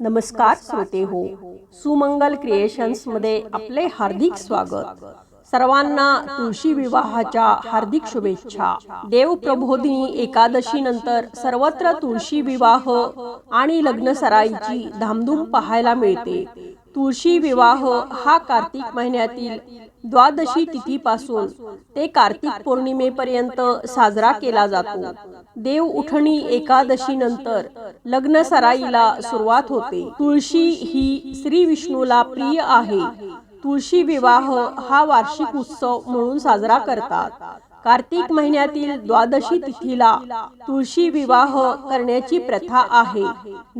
नमस्कार श्रोते हो. सुमंगल क्रिएशन्समध्ये आपले हार्दिक स्वागत. सर्वांना तुळशी विवाहाच्या हार्दिक शुभेच्छा. देव प्रबोधिनी एकादशी नंतर सर्वत्र तुळशी विवाह आणि लग्न सराईची धामधूम पाहायला मिळते. तुळशी विवाह हा कार्तिक महिन्यातील द्वादशी तिथीपासून ते कार्तिक पौर्णिमेपर्यंत साजरा केला जातो. देव उठणी एकादशी नंतर लग्न सराईला सुरुवात होते. तुळशी ही श्री विष्णूला प्रिय आहे. तुळशी विवाह हा वार्षिक उत्सव म्हणून साजरा करतात. कार्तिक महिन्यातील द्वादशी तिथीला तुळशी विवाह करण्याची प्रथा आहे.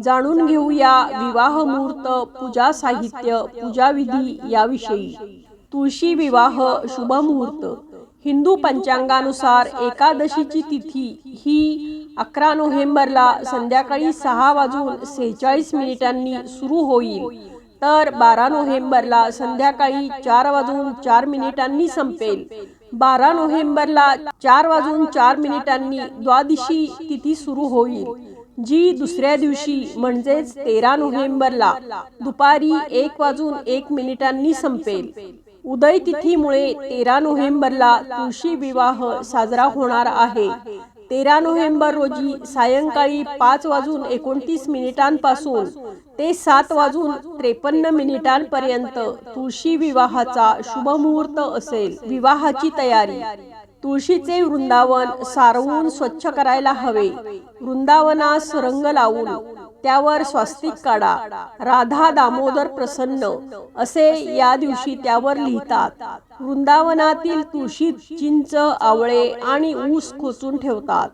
जाणून घेऊया विवाह मुहूर्त पूजा साहित्य पूजाविधी याविषयी. तुळशी विवाह शुभ मुहूर्त. हिंदू पंचांगानुसार एकादशीची तिथी ही अकरा नोव्हेंबरला संध्याकाळी सहा वाजून सेहेचाळीस मिनिटांनी सुरू होईल. तर बारा नोव्हेंबरला संध्याकाळी चार वाजून चार मिनिटांनी संपेल. बारा नोव्हेंबरला चार वाजून चार मिनिटांनी द्वादशी तिथी सुरू होईल जी दुसऱ्या दिवशी म्हणजेच तेरा नोव्हेंबरला दुपारी एक वाजून एक मिनिटांनी संपेल. उदय तिथीमुळे तेरा नोव्हेंबरला तुळशी विवाह साजरा होणार आहे. तेरा नोव्हेंबर रोजी सायंकाळी पाच वाजून एकोणतीस मिनिटांपासून ते सात वाजून त्रेपन्न मिनिटांपर्यंत तुळशी विवाहाचा शुभ मुहूर्त असेल. विवाहाची तयारी. तुळशीचे वृंदावन सारवून स्वच्छ करायला हवे. वृंदावनास रंग लावून त्यावर स्वास्तिक काढा. राधा दामोदर प्रसन्न. असे या दिवशी त्यावर लिहितात. वृंदावनातील तुळशी चिंच आवळे आणि ऊस खोचून ठेवतात.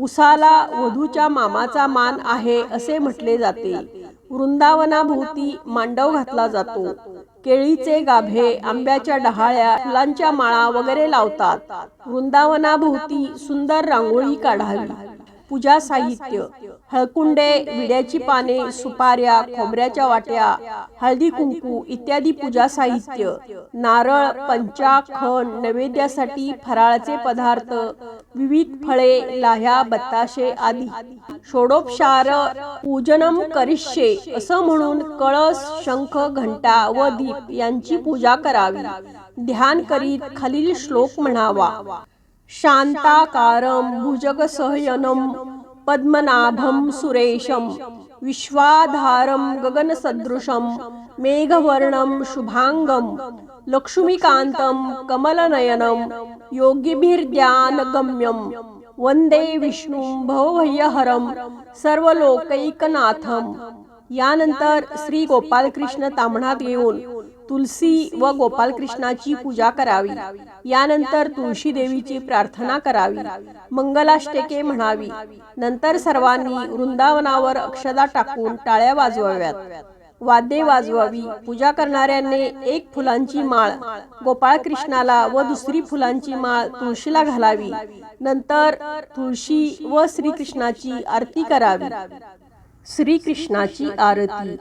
उसाला वधूच्या मामाचा मान आहे असे म्हटले जाते. वृंदावनाभोवती मांडव घातला जातो. केळीचे गाभे आंब्याच्या डहाळ्या फुलांच्या माळा वगैरे लावतात. वृंदावनाभोवती सुंदर रांगोळी काढावी. पूजा साहित्य हळकुंडे विड्याची पाने सुपाऱ्या खोबऱ्याच्या वाट्या हळदी कुंकू इत्यादी पूजा साहित्य नारळ पंचा खण नैवेद्यासाठी फराळाचे पदार्थ विविध फळे लाह्या बत्ताशे आदी. षोडोपशार पूजनम करिष्ये असं म्हणून कळस शंख घंटा व दीप यांची पूजा करावी. ध्यान करीत खालील श्लोक म्हणावा. शान्ताकारं भुजगसहयनं पद्मनाभं सुरेशं विश्वाधारं गगनसदृशं मेघवर्णं शुभाङ्गं लक्ष्मीकान्तं कमलनयनं योगिभिर्ध्यानगम्यं वंदे विष्णुं भवभयहरं सर्वलोकैकनाथं. यानंतर श्री गोपालकृष्ण ताम्हणात येऊन तुलसी व गोपालकृष्णाची पूजा करावी. यानंतर तुळशी देवीची प्रार्थना करावी. मंगलाष्टके म्हणावी. नंतर सर्वांनी वृंदावनावर अक्षदा टाकून टाळ्या वाजवाव्यात. वाद्ये वाजवावी. पूजा करणाऱ्यांनी एक फुलांची माळ गोपाळकृष्णाला व दुसरी फुलांची माळ तुळशीला घालावी. नंतर तुळशी व श्रीकृष्णाची आरती करावी. श्रीकृष्णाची आरती.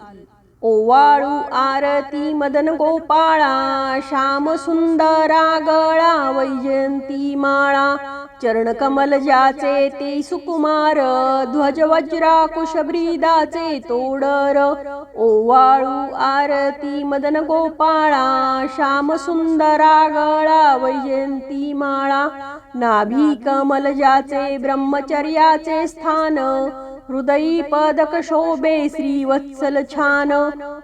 ओवाळू आरती मदन गोपाळा श्याम सुंदरा गळा वैजयंती माळा चरण कमल ज्याचे ते सुकुमार ध्वज वज्रा कुशब्रीदाचे तोडर. ओवाळू आरती मदन गोपाळा श्याम सुंदरा गळा वैजयंती माळा नाभी कमल ज्याचे ब्रह्मचर्याचे स्थान हृदयी पदक शोभे श्री वत्सल छान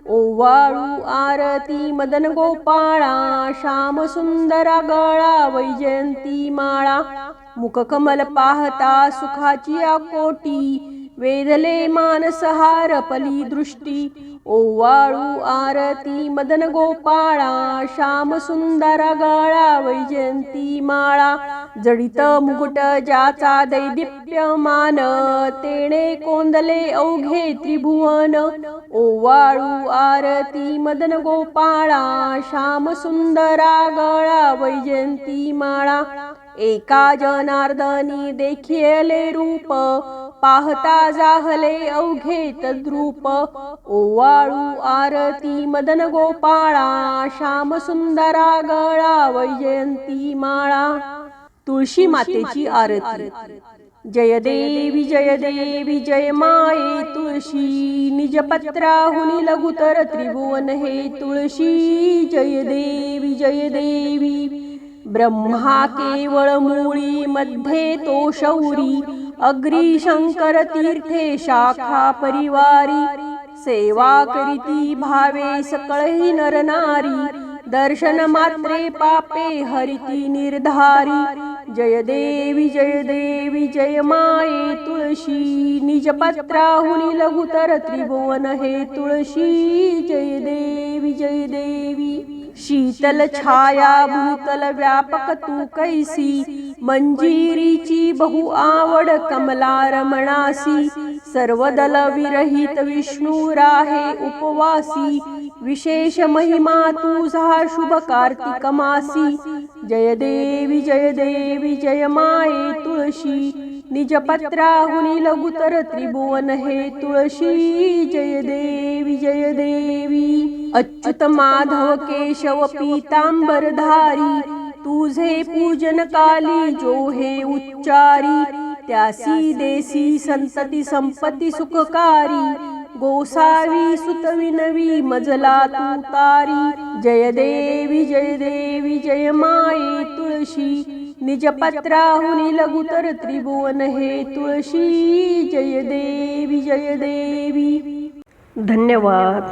ओवाळू आरती मदन गोपाळा श्याम सुंदरा गळा वैजयंती माळा। मुखकमल पाहता सुखाची आकोटी वेधले मानसहार पली दृष्टी ओवाळू आरती मदन गोपाळा श्याम सुंदरा गळा वैजयंती माळा जडित मुकुट ज्याचा दैदिप्यमान तेणे कोंदले अवघे त्रिभुवन. ओवाळू आरती मदन गोपाळा श्याम सुंदरा गळा वैजयंती माळा. एका जनार्दनी देखिले रूप पाहता जाहले अवघे तद्रूप. ओवाळू आरती मदन गोपाळा श्याम सुंदरा गळा वैजयंती माळा. तुळशी मातेची आरती. जय देवी जय देवी जय माये तुळशी. निजपत्राहुनी लघुतर त्रिभुवन हे तुळशी. जय देवी जय देवी ब्रह्मा केवळ मूळी मध्ये तो शौरी. अग्री शंकर तीर्थे शाखा परिवारी सेवा करीती भावे सकळही नरनारी दर्शन मात्रे पापे हरिती निर्धारी जय देवी जय देवी जय माये तुळशी निज पत्राहुनी लघुतर त्रिभुवन हे तुळशी जय देवी जय देवी शीतल छाया भूतल व्यापक तू कैसी मंजिरीची बहु आवड कमला रमणासी सर्वदल विरहित विष्णू राहे उपवासी विशेष महिमा तुझा शुभ कार्तिक मासी जय देवी जय देवी जय माये तुळशी निज पत्राहुनी लघुतर त्रिभुवन हे तुळशी जय देवी जय देवी अच्युत माधव केशव पीतांबरधारी तुझे पूजन काली जो हे उच्चारी त्यासी देसी संतती संपत्ती सुखकारी गोसावी सुतविनवी मजला तू तारी जय देवी जय देवी जय माये तुळशी निज पत्राहुनी लघुतर त्रिभुवन हे तुळशी जय देवी जय देवी. धन्यवाद.